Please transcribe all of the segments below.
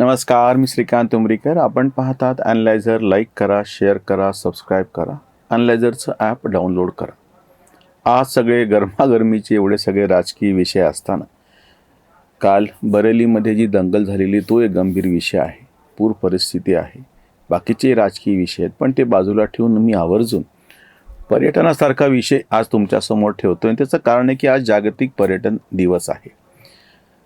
नमस्कार मी श्रीकांत उमरीकर. आपण पाहतात अनलायझर लाईक करा शेअर करा सबस्क्राईब करा. अनलायझरचं ॲप डाउनलोड करा. आज सगळे गरमागरमीचे एवढे सगळे राजकीय विषय असताना काल बरेलीमध्ये जी दंगल झालेली तो एक गंभीर विषय आहे. पूर परिस्थिती आहे. बाकीचे राजकीय विषय आहेत पण ते बाजूला ठेवून मी आवर्जून पर्यटनासारखा विषय आज तुमच्यासमोर ठेवतो आणि त्याचं कारण आहे की आज जागतिक पर्यटन दिवस आहे.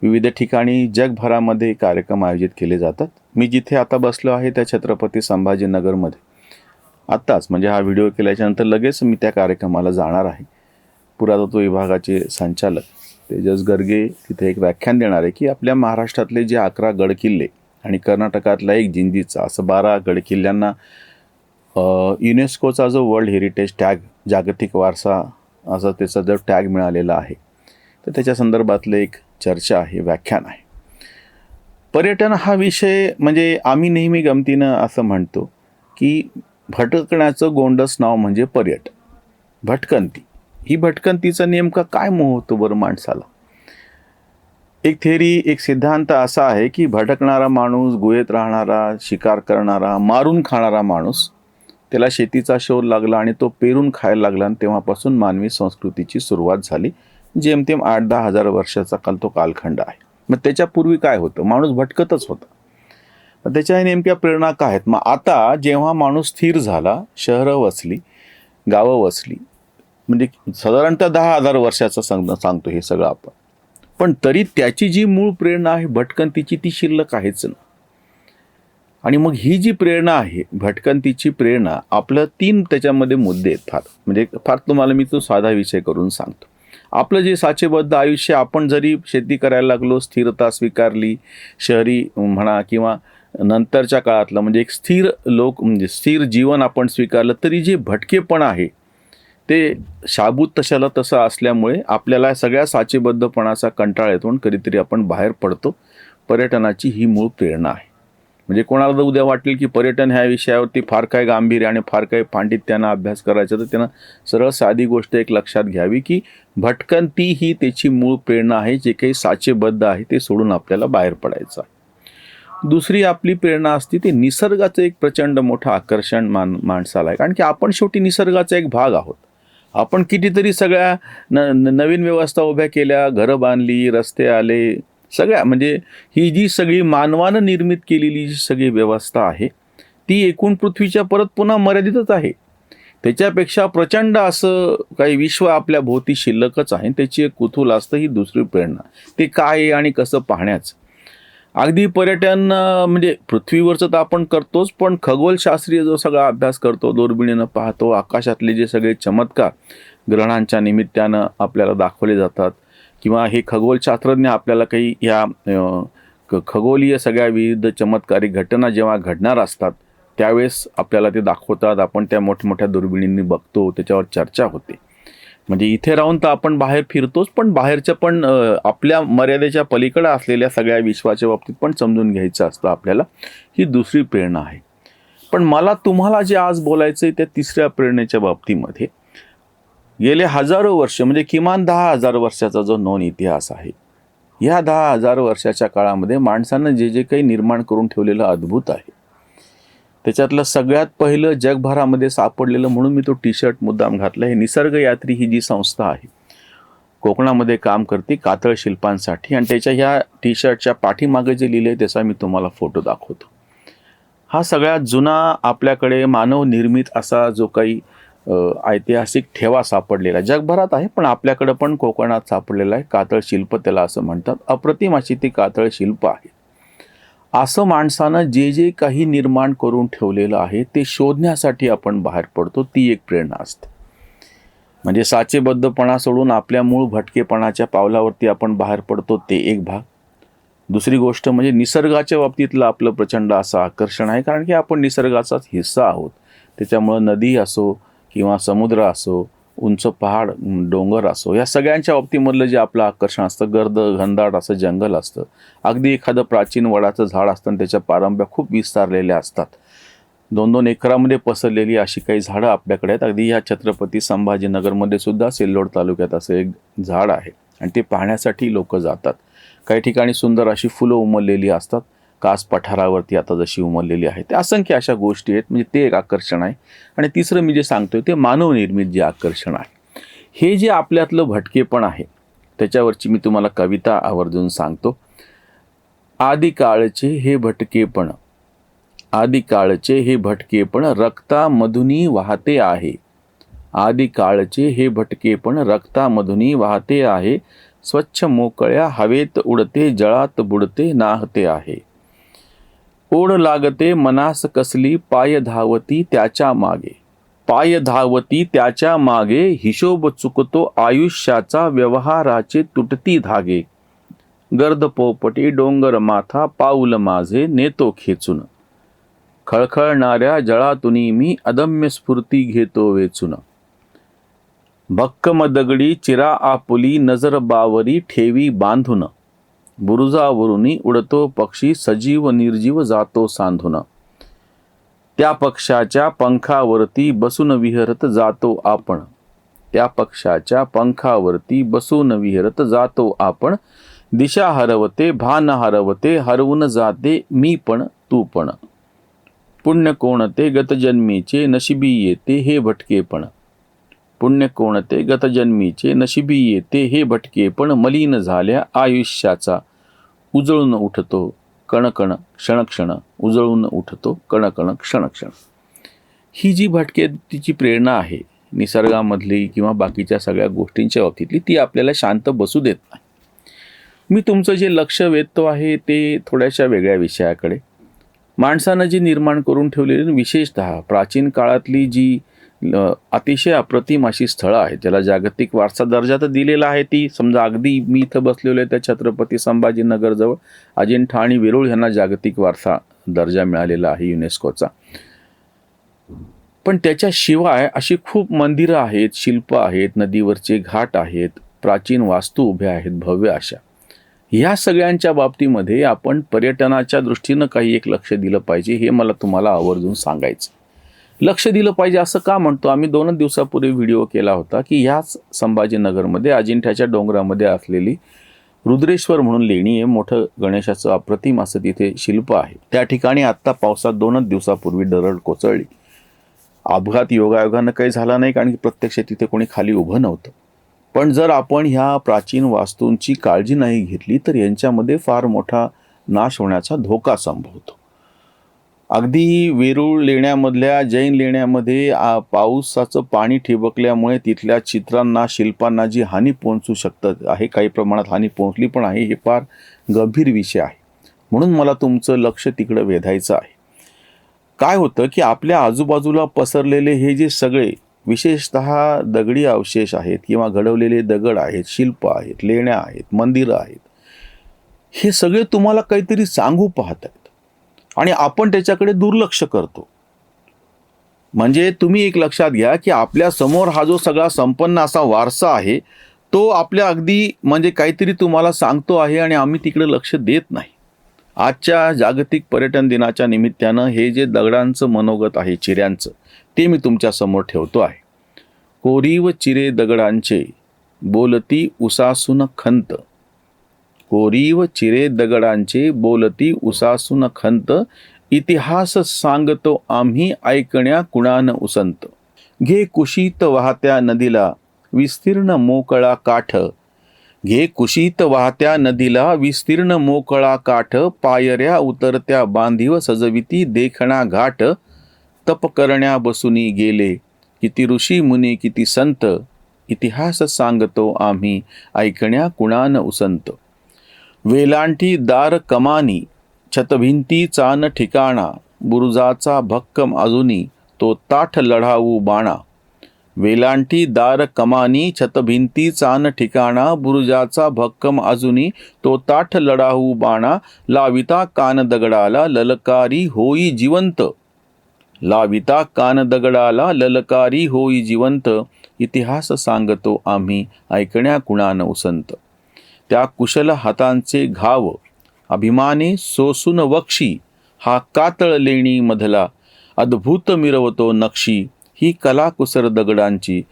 विविध ठिकाणी जगभरामध्ये कार्यक्रम आयोजित केले जातात. मी जिथे आता बसलो आहे त्या छत्रपती संभाजीनगरमध्ये. आत्ताच म्हणजे हा व्हिडिओ केल्याच्यानंतर लगेच मी त्या कार्यक्रमाला जाणार आहे. पुरातत्व विभागाचे संचालक तेजस गर्गे तिथे एक व्याख्यान देणार आहे की आपल्या महाराष्ट्रातले जे अकरा गडकिल्ले आणि कर्नाटकातला एक जिंजीचा असं बारा गडकिल्ल्यांना युनेस्कोचा जो वर्ल्ड हेरिटेज टॅग जागतिक वारसा असा त्याचा जो टॅग मिळालेला आहे. तर त्याच्या संदर्भातलं एक चर्चा आहे व्याख्यान आहे. पर्यटन हा विषय म्हणजे आम्ही नेहमी गमतीनं असं म्हणतो की भटकण्याचं गोंडस नाव म्हणजे पर्यटन. भटकंती. ही भटकंतीचा नेमका काय मोह होतो बरं माणसाला? एक थेरी एक सिद्धांत असा आहे की भटकणारा माणूस गुहेत राहणारा शिकार करणारा मारून खाणारा माणूस त्याला शेतीचा शोध लागला आणि तो पेरून खायला लागला आणि तेव्हापासून मानवी संस्कृतीची सुरुवात झाली. जेमतेम आठ दहा हजार वर्षाचा काल तो कालखंड आहे. मग त्याच्यापूर्वी काय होतं? माणूस भटकतच होता. त्याच्या नेमक्या प्रेरणा काय आहेत? मग आता जेव्हा माणूस स्थिर झाला शहरं वसली गावं वसली म्हणजे साधारणतः दहा हजार वर्षाचं सांग सांगतो हे सगळं आपण. पण तरी त्याची जी मूळ प्रेरणा आहे भटकंतीची ती शिल्लक आहेच ना. आणि मग ही जी प्रेरणा आहे भटकंतीची प्रेरणा आपलं तीन त्याच्यामध्ये मुद्दे आहेत फार. म्हणजे फार तुम्हाला मी तो साधा विषय करून सांगतो. आपलं जे साचेबद्ध आयुष्य आपण जरी शेती करायला लागलो स्थिरता स्वीकारली शहरी म्हणा किंवा नंतरच्या काळातलं म्हणजे एक स्थिर लोक म्हणजे स्थिर जीवन आपण स्वीकारलं तरी जे भटकेपण आहे ते शाबूत तशाला तसं असल्यामुळे आपल्याला सगळ्या साचेबद्धपणाचा कंटाळा येतो आणि कधीतरी आपण बाहेर पडतो. पर्यटनाची ही मूळ प्रेरणा आहे. म्हणजे कोणाला जर उद्या वाटेल की पर्यटन ह्या विषयावरती फार काय गांभीर्य आणि फार काय पांडित्यानं अभ्यास करायचा तर त्यांना सरळ साधी गोष्ट एक लक्षात घ्यावी की भटकंती ही त्याची मूळ प्रेरणा आहे जे काही साचेबद्ध आहे ते सोडून आपल्याला बाहेर पडायचं दुसरी आपली प्रेरणा असते ती निसर्गाचं एक प्रचंड मोठं आकर्षण मान माणसाला आहे. कारण की आपण शेवटी निसर्गाचा एक भाग आहोत. आपण कितीतरी सगळ्या न- नवीन व्यवस्था उभ्या केल्या घरं बांधली रस्ते आले सगळ्या म्हणजे ही जी सगळी मानवानं निर्मित केलेली जी सगळी व्यवस्था आहे ती एकूण पृथ्वीच्या परत पुन्हा मर्यादितच आहे. त्याच्यापेक्षा प्रचंड असं काही विश्व आपल्या भोवती शिल्लकच आहे त्याची एक कुतूल असतं ही दुसरी प्रेरणा. ते काय आहे आणि कसं पाहण्याचं. अगदी पर्यटन म्हणजे पृथ्वीवरचं तर आपण करतोच पण खगोलशास्त्रीय जो सगळा अभ्यास करतो दुर्बिणीनं पाहतो आकाशातले जे सगळे चमत्कार ग्रहणांच्या निमित्तानं आपल्याला दाखवले जातात. किंवा हे खगोलशास्त्रज्ञ आपल्याला काही या खगोलीय सगळ्या विविध चमत्कारी घटना जेव्हा घडणार असतात त्यावेळेस आपल्याला ते दाखवतात. आपण त्या मोठमोठ्या दुर्बिणींनी बघतो त्याच्यावर चर्चा होते. म्हणजे इथे राहून तर आपण बाहेर फिरतोच पण बाहेरच्या पण आपल्या मर्यादेच्या पलीकडे असलेल्या सगळ्या विश्वाच्या बाबतीत पण समजून घ्यायचं असतं आपल्याला. ही दुसरी प्रेरणा आहे. पण मला तुम्हाला जे आज बोलायचं आहे त्या तिसऱ्या प्रेरणेच्या बाबतीमध्ये गेले हजारो वर्ष म्हणजे किमान दहा हजार वर्षाचा जो नोंद इतिहास आहे या दहा हजार वर्षाच्या काळामध्ये माणसानं जे जे काही निर्माण करून ठेवलेलं अद्भुत आहे. त्याच्यातलं सगळ्यात पहिलं जगभरामध्ये सापडलेलं म्हणून मी तो टी शर्ट मुद्दाम घातला हे निसर्ग यात्री ही जी संस्था आहे कोकणामध्ये काम करते कातळ शिल्पांसाठी आणि त्याच्या ह्या टी शर्टच्या पाठीमागे जे लिहिले त्याचा मी तुम्हाला फोटो दाखवतो. हा सगळ्यात जुना आपल्याकडे मानव निर्मित असा जो काही ऐतिहासिक ठेवा सापडलेला आहे. जगभरात आहे पण आपल्याकडं पण कोकणात सापडलेला आहे. कातळ शिल्प त्याला असं म्हणतात. अप्रतिम अशी ती कातळ शिल्प आहे. असं माणसानं जे जे काही निर्माण करून ठेवलेलं आहे ते शोधण्यासाठी आपण बाहेर पडतो. ती एक प्रेरणा असते. म्हणजे साचेबद्धपणा सोडून आपल्या मूळ भटकेपणाच्या पावलावरती आपण बाहेर पडतो ते एक भाग. दुसरी गोष्ट म्हणजे निसर्गाच्या बाबतीतलं आपलं प्रचंड असं आकर्षण आहे कारण की आपण निसर्गाचाच हिस्सा आहोत. त्याच्यामुळं नदी असो किंवा समुद्र असो उंच पहाड डोंगर असो या सगळ्यांच्या बाबतीमधलं जे आपलं आकर्षण असतं गर्द घनदाट असं जंगल असतं अगदी एखादं प्राचीन वडाचं झाड असतं आणि त्याच्या पारंब्या खूप विस्तारलेल्या असतात. दोन दोन एकरामध्ये पसरलेली अशी काही झाडं आपल्याकडे आहेत. अगदी ह्या छत्रपती संभाजीनगरमध्ये सुद्धा सिल्लोड तालुक्यात असं एक झाड आहे आणि ते पाहण्यासाठी लोक जातात. काही ठिकाणी सुंदर अशी फुलं उमललेली असतात. कास पठारावरती आता जशी उमरलेली आहे. ते असंख्य अशा गोष्टी आहेत म्हणजे ते एक आकर्षण आहे. आणि तिसरं मी जे सांगतोय ते मानवनिर्मित जे आकर्षण आहे हे जे आपल्यातलं भटकेपण आहे त्याच्यावरची मी तुम्हाला कविता आवर्जून सांगतो. आदिकाळचे हे भटकेपण आदिकाळचे हे भटकेपण रक्तामधुनी वाहते आहे. आदिकाळचे हे भटकेपण रक्तामधुनी वाहते आहे. स्वच्छ मोकळ्या हवेत उडते जळात बुडते नाहते आहे. ओढ लागते मनास कसली पाय धावती त्याच्यामागे. पाय धावती त्याच्यामागे हिशोब चुकतो आयुष्याचा व्यवहाराचे तुटती धागे. गर्द पोपटी डोंगर माथा पाऊल माझे नेतो खेचून. खळखळणाऱ्या जळातुनी मी अदम्य स्फूर्ती घेतो वेचून. भक्कम दगडी चिरा आपुली नजर बावरी ठेवी बांधून. बुरुजावरुनी उडतो पक्षी सजीव निर्जीव जातो सांधून. त्या पक्षाच्या पंखावरती बसून विहरत जातो आपण. त्या पक्षाच्या पंखावरती बसून विहरत जातो आपण. दिशा हरवते भान हरवते हरवून जाते मी पण तू पण. पुण्य कोणते गतजन्मीचे नशिबी येते हे भटकेपण पुण्य कोणते गतजन्मीचे नशिबी येते हे भटके पण मलिन झाल्या आयुष्याचा. उजळून उठतो कणकण क्षणक्षण. उजळून उठतो कणकण क्षणक्षण. ही जी भटके तिची प्रेरणा आहे निसर्गामधली किंवा बाकीच्या सगळ्या गोष्टींच्या बाबतीतली ती आपल्याला शांत बसू देत नाही. मी तुमचं जे लक्ष वेधतो आहे ते थोड्याशा वेगळ्या विषयाकडे. माणसानं जी निर्माण करून ठेवलेली विशेषतः प्राचीन काळातली जी अतिशय अप्रतिम अशी स्थळं आहेत. ज्याला जागतिक वारसा दर्जा तर दिलेला आहे ती. समजा अगदी मी इथं बसलेलो आहे त्या छत्रपती संभाजीनगरजवळ. अजिंठा आणि वेरूळ यांना जागतिक वारसा दर्जा मिळालेला आहे युनेस्कोचा. पण त्याच्याशिवाय अशी खूप मंदिरं आहेत शिल्प आहेत नदीवरचे घाट आहेत प्राचीन वास्तू उभ्या आहेत भव्य अशा. ह्या सगळ्यांच्या बाबतीमध्ये आपण पर्यटनाच्या दृष्टीनं काही एक लक्ष दिलं पाहिजे हे मला तुम्हाला आवर्जून सांगायचं लक्ष दिलं पाहिजे असं का म्हणतो? आम्ही दोनच दिवसापूर्वी व्हिडिओ केला होता की ह्याच संभाजीनगरमध्ये अजिंठ्याच्या डोंगरामध्ये असलेली रुद्रेश्वर म्हणून लेणी आहे मोठं गणेशाचं अप्रतिम असं तिथे शिल्प आहे. त्या ठिकाणी आत्ता पावसात दोनच दिवसापूर्वी दरड कोसळली. अपघात योगायोगानं काही झाला नाही कारण की प्रत्यक्ष तिथे कोणी खाली उभं नव्हतं. पण जर आपण ह्या प्राचीन वास्तूंची काळजी नाही घेतली तर यांच्यामध्ये फार मोठा नाश होण्याचा धोका संभवतो. अगदी वेरूळ लेण्यामधल्या जैन लेण्यामध्ये आ, पावसाचं पाणी ठिबकल्यामुळे तिथल्या चित्रांना शिल्पांना जी हानी पोहोचू शकतं आहे काही प्रमाणात हानी पोहोचली पण आहे हे फार गंभीर विषय आहे. म्हणून मला तुमचं लक्ष तिकडं वेधायचं आहे. काय होतं की आपल्या आजूबाजूला पसरलेले हे जे सगळे विशेषत दगडी अवशेष आहेत किंवा घडवलेले दगड आहेत शिल्प आहेत लेण्या आहेत मंदिरं आहेत हे सगळे तुम्हाला काहीतरी सांगू पाहत आहेत आणि आपण त्याच्याकडे दुर्लक्ष करतो. म्हणजे तुम्ही एक लक्षात घ्या की आपल्यासमोर हा जो सगळा संपन्न असा वारसा आहे तो आपल्या अगदी म्हणजे काहीतरी तुम्हाला सांगतो आहे आणि आम्ही तिकडे लक्ष देत नाही. आजच्या जागतिक पर्यटन दिनाच्या निमित्तानं हे जे दगडांचं मनोगत आहे चिऱ्यांचं ते मी तुमच्यासमोर ठेवतो आहे. कोरीव चिरे दगडांचे बोलती उसासून खंत. कोरीव चिरे दगडांचे बोलती उसासून खंत इतिहास सांगतो आम्ही ऐकण्या कुणान उसंत. घे कुशीत वाहत्या नदीला विस्तीर्ण मोकळा काठ. घे कुशीत वाहत्या नदीला विस्तीर्ण मोकळा काठ. पायऱ्या उतरत्या बांधीव सजविती देखणा घाट. तप करण्या बसुनी गेले किती ऋषी मुनी किती संत. इतिहास सांगतो आम्ही ऐकण्या कुणान उसंत. वेलांटी दार कमानी छतभिंती चान ठिकाणा बुरुजाचा भक्कम अजूनी तो ताठ लढाऊ बाणा. वेलांटी दार कमानी छतभिंती चान ठिकाणा बुरुजाचा भक्कम अजूनी तो ताठ लढाऊ बाणा लाविता कान दगडाला ललकारी होई जिवंत. लाविता कान दगडाला ललकारी होई जिवंत इतिहास सांगतो आम्ही ऐकण्या कुणान उसंत. त्या कुशल हातांचे घाव. अभिमाने सोसून वक्षी हा कातळ लेणी मधला अद्भुत मिरवतो नक्षी ही कलाकुसर दगडांची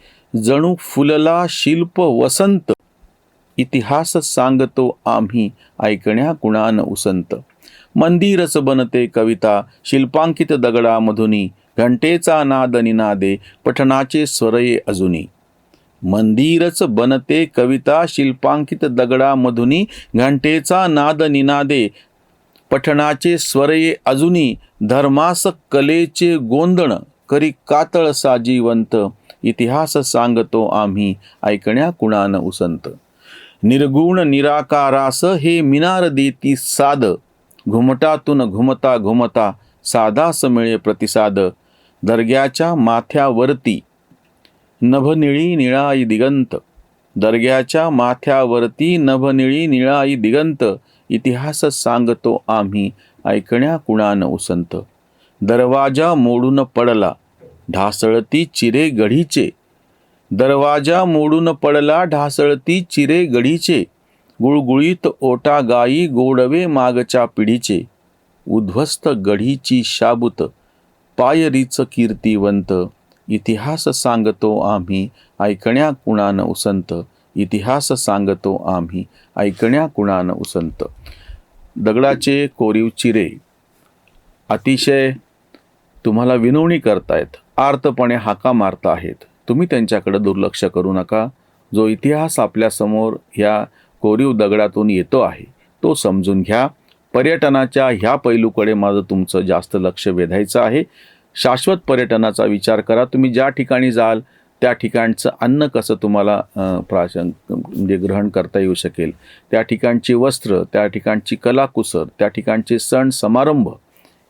जणू फुलला शिल्प वसंत. इतिहास सांगतो आम्ही ऐकण्या गुणान उसंत. मंदिरच बनते कविता शिल्पांकित दगडामधुनी घंटेचा नाद निनादे पठणाचे स्वरये अजुनी. मंदिरच बनते कविता शिल्पांकित दगडामधुनी घंटेचा नाद निनादे पठणाचे स्वरये अजुनी धर्मास कलेचे गोंधण करी कातळ साजीवंत इतिहास सांगतो आम्ही ऐकण्या कुणान उसंत. निर्गुण निराकारास हे मिनार देती साध घुमटातून घुमता घुमता साधास मिळे प्रतिसाद दर्ग्याच्या माथ्यावरती नभनिळी निळाई दिगंत. दर्ग्याच्या माथ्यावरती नभनिळी निळाई दिगंत. इतिहास सांगतो आम्ही ऐकण्या कुणान उसंत. दरवाजा मोडून पडला ढासळती चिरे गढीचे. दरवाजा मोडून पडला ढासळती चिरे गढीचे. गुळगुळीत ओटा गाई गोडवे मागच्या पिढीचे. उद्ध्वस्त गढीची शाबूत पायरीच कीर्तिवंत. इतिहास सांगतो आम्ही ऐकण्या कुणान उसंत? इतिहास सांगतो आम्ही ऐकण्या कुणान उसंत? दगडाचे कोरीव चिरे. अतिशय तुम्हाला विनवणी करतायत आर्तपणे हाका मारता आहेत. तुम्ही त्यांच्याकडे दुर्लक्ष करू नका. जो इतिहास आपल्यासमोर ह्या कोरीव दगडातून येतो आहे तो समजून घ्या. पर्यटनाच्या ह्या पैलूकडे माझं तुमचं जास्त लक्ष वेधायचं आहे. शाश्वत पर्यटनाचा विचार करा. तुम्ही ज्या ठिकाणी जाल त्या ठिकाणचं अन्न कसं तुम्हाला प्राशन म्हणजे ग्रहण करता येऊ शकेल. त्या ठिकाणची वस्त्र त्या ठिकाणची कलाकुसर त्या ठिकाणचे सण समारंभ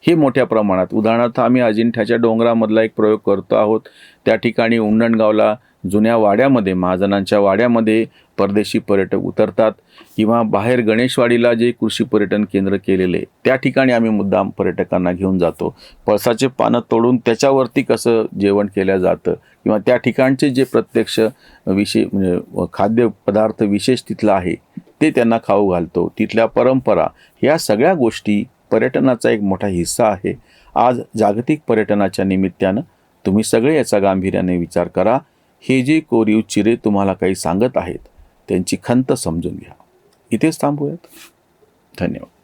हे मोठ्या प्रमाणात. उदाहरणार्थ आम्ही अजिंठ्याच्या डोंगरामधला एक प्रयोग करतो आहोत. त्या ठिकाणी उंडणगावला जुन्या वाड्यामध्ये महाजनांच्या वाड्यामध्ये परदेशी पर्यटक उतरतात किंवा बाहेर गणेशवाडीला जे कृषी पर्यटन केंद्र केलेले त्या ठिकाणी आम्ही मुद्दाम पर्यटकांना घेऊन जातो. पळसाचे पानं तोडून त्याच्यावरती कसं जेवण केलं जातं किंवा त्या ठिकाणचे जे प्रत्यक्ष विषय म्हणजे खाद्यपदार्थ विशेष तिथला आहे ते त्यांना खाऊ घालतो. तिथल्या परंपरा या सगळ्या गोष्टी पर्यटनाचा एक मोठा हिस्सा आहे. आज जागतिक पर्यटनाच्या निमित्तानं तुम्ही सगळे याचा गांभीर्याने विचार करा. हे जे कोरीव चिरे तुम्हाला काही सांगत आहेत त्यांची खंत समजून घ्या. इथेच थांबूयात. धन्यवाद.